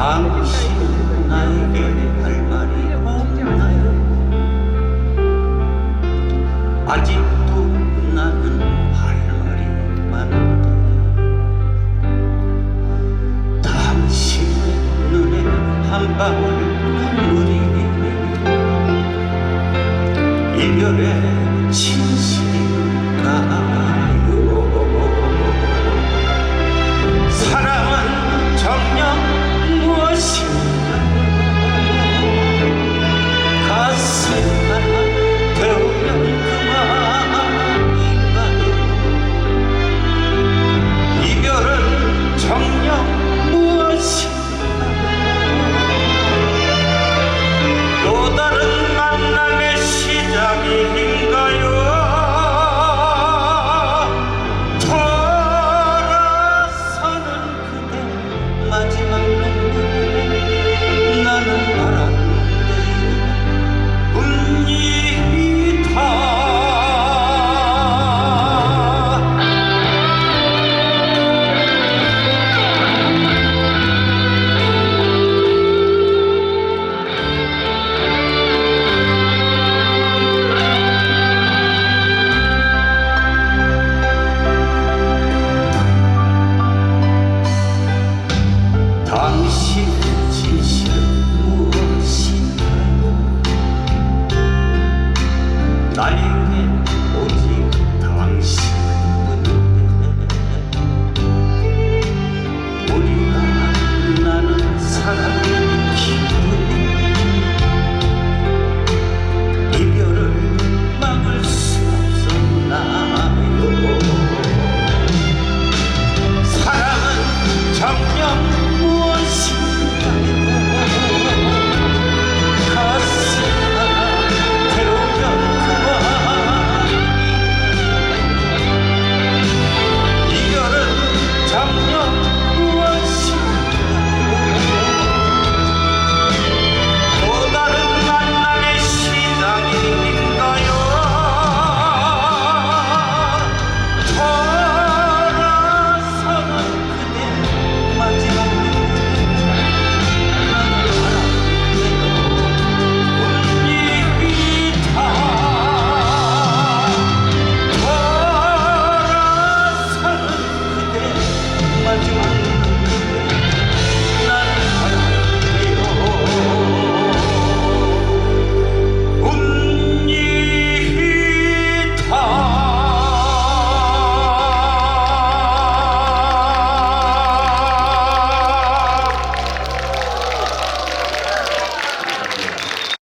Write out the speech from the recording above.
당신 나에게 할 말이 없나요? 아직도 나는 할 말이 많은데 당신 눈에 한 방울 물이 이별의 진실인가?